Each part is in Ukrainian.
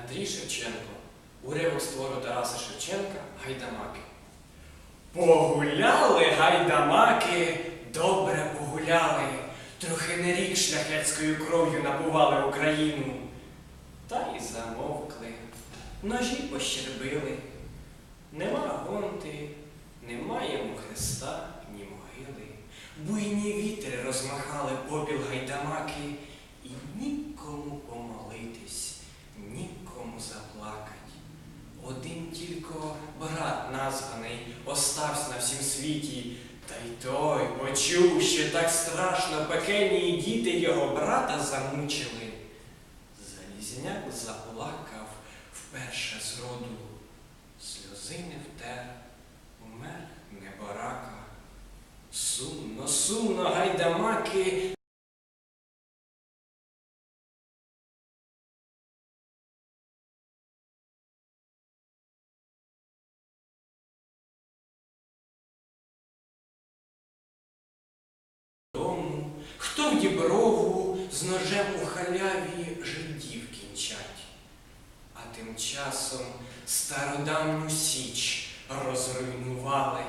Андрій Шевченко. Уривок з твору Тараса Шевченка Гайдамаки. Погуляли гайдамаки, добре погуляли, трохи не рік шляхетською кров'ю напували Україну. Та й замовкли, ножі пощербили. Нема гонти, немає йому хреста, ні могили. Буйні вітри розмахали попіл гайдамаки, Один тільки брат названий остався на всім світі, та й той почув, що так страшно пекельні діти його брата замучили. Залізняк заплакав вперше з роду, сльози не втер, умер неборака. Сумно, сумно, гайдамаки, хто в діброву з ножем у халяві жидів кінчать. А тим часом стародавну січ розруйнували.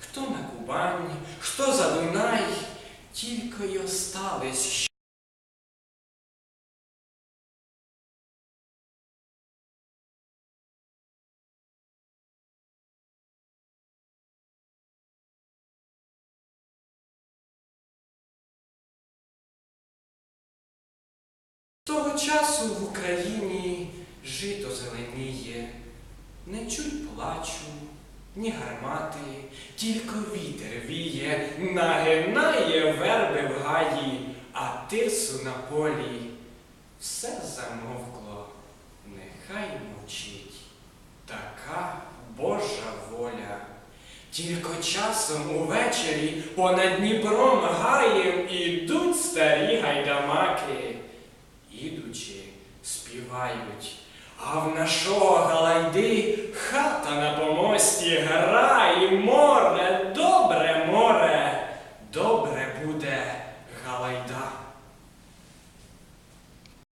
Хто на Кубані, хто за Дунай, тільки й остались. Того часу в Україні жито зеленіє, не чуть плачу, ні гармати, тільки вітер віє, нагинає верби в гаї, а тирсу на полі. Все замовкло, нехай мовчить. Така Божа воля. Тільки часом увечері понад Дніпром гаєм ідуть співають. А в нашого Галайди хата на помості, гра і море, добре море, добре буде Галайда.